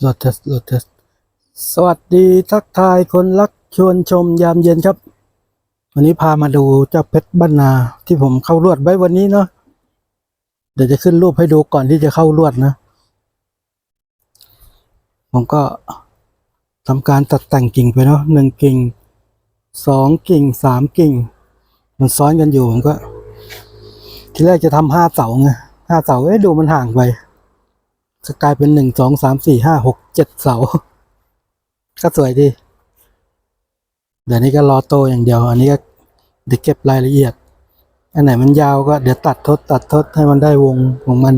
โหลดเทสโหลดเทสสวัสดีทักทายคนรักชวนชมยามเย็นครับ วันนี้พามาดูเจ้าเพชรบ้านนาที่ผมเข้ารวดไว้วันนี้เนาะเดี๋ยวจะขึ้นรูปให้ดูก่อนที่จะเข้ารวดนะ ผมก็ทำการตัดแต่งกิ่งไปเนาะหนึ่งกิ่งสองกิ่งสามกิ่ง มันซ้อนกันอยู่ผมก็ ทีแรกจะทำห้าเสาไงห้าเสาเอ๊ะดูมันห่างไป จะกลายเป็นหนึ่งสองสามสี่ห้าหกเจ็ดเสา ก็สวยดี เดี๋ยวนี้ก็รอโตอย่างเดียว อันนี้ก็เดี๋ยวเก็บรายละเอียด อันไหนมันยาวก็เดี๋ยวตัดทดตัดทดให้มันได้วงของมัน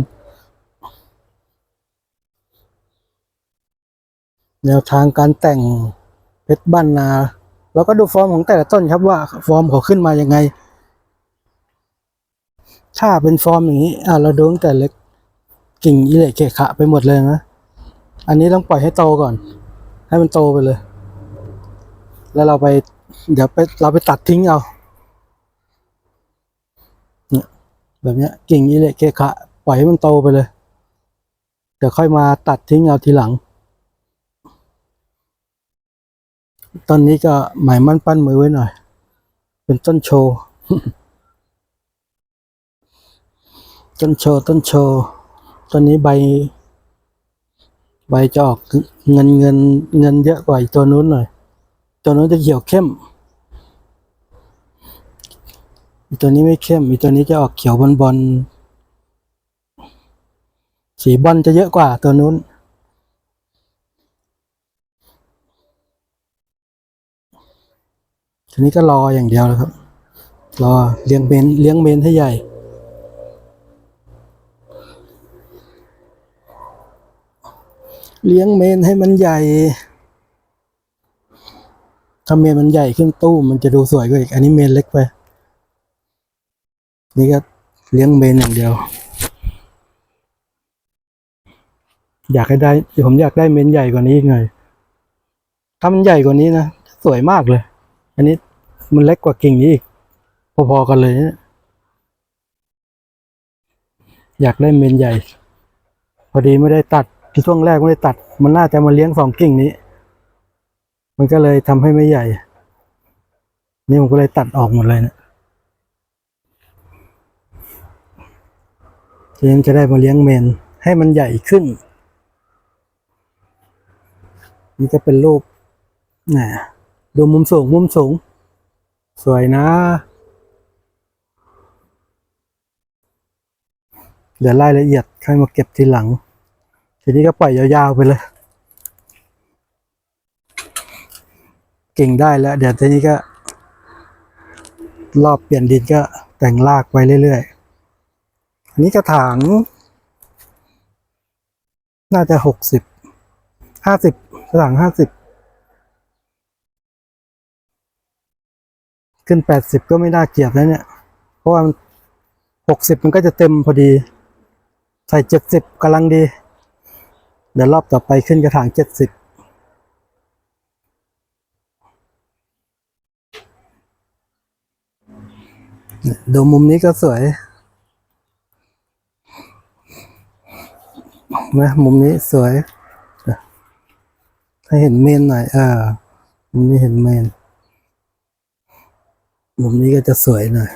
แนวทางการแต่งเพชรบ้านนาเราก็ดูฟอร์มของแต่ละต้นครับว่าฟอร์มเขาขึ้นมายังไง ถ้าเป็นฟอร์มอย่างนี้ อะเราดูตั้งแต่เล็ก กิ่งอิเละเกะขะไปหมดเลยนะ อันนี้ต้องปล่อยให้โตก่อน ให้มันโตไปเลย แล้วเราไป เดี๋ยวไปเราไปตัดทิ้งเอาเนี่ยแบบเนี้ยกิ่งอิเละเกะขะปล่อยให้มันโตไปเลย เดี๋ยวค่อยมาตัดทิ้งเอาทีหลัง ตอนนี้ก็หมายมั่นปั้นมือไว้หน่อย เป็นต้นโชว์ต้นโชว์ต้นโชว์ ต้นนี้ใบ ใบจะออกเงินเงินเงินเยอะกว่าอีกตัวนู้นหน่อย ตัวนู้นจะเขียวเข้ม อีตัวนี้ไม่เข้ม อีตัวนี้จะออกเขียวบอลบอลสีบอลจะเยอะกว่าตัวนู้นทีนี้ก็รออย่างเดียวแล้วครับ รอเลี้ยงเมนเลี้ยงเมนให้ใหญ่ เลี้ยงเมนให้มันใหญ่ ถ้าเมนมันใหญ่ขึ้นตู้มันจะดูสวยกว่าอีก อันนี้เมนเล็กไป นี่ก็เลี้ยงเมนอย่างเดียว อยากให้ได้ผมอยากได้เมนใหญ่กว่านี้อีกหน่อยถ้ามันใหญ่กว่านี้นะสวยมากเลย อันนี้มันเล็กกว่ากิ่งนี้อีก พอๆกันเลยนี่ยอยากได้เมนใหญ่ พอดีไม่ได้ตัด ที่ช่วงแรกไม่ได้ตัด มันน่าจะมาเลี้ยงสองกิ่งนี้ มันก็เลยทำให้ไม่ใหญ่ นี่ผมก็เลยตัดออกหมดเลยเนะทีนี้จะได้มาเลี้ยงเมนให้มันใหญ่ขึ้น นี่จะเป็นรูปน่ะดูมุมสูงมุมสูง สวยนะ เดี๋ยวรายละเอียดค่อยมาเก็บทีหลัง ทีนี้ก็ปล่อยยาวๆไปเลย เก่งได้แล้ว เดี๋ยวทีนี้ก็ รอบเปลี่ยนดินก็แต่งรากไปเรื่อยๆ อันนี้กระถาง น่าจะหกสิบห้าสิบกระถางห้าสิบขึ้นแปดสิบก็ไม่น่าเกลียดแล้วเนี่ย เพราะว่าหกสิบมันก็จะเต็มพอดี ใส่เจ็ดสิบกำลังดี เดี๋ยวรอบต่อไปขึ้นกระถางเจ็ดสิบดูมุมนี้ก็สวยนะมุมนี้สวยให้เห็นเมนหน่อยอ่ามุมนี้เห็นเมน มุมนี้ก็จะสวยหน่อย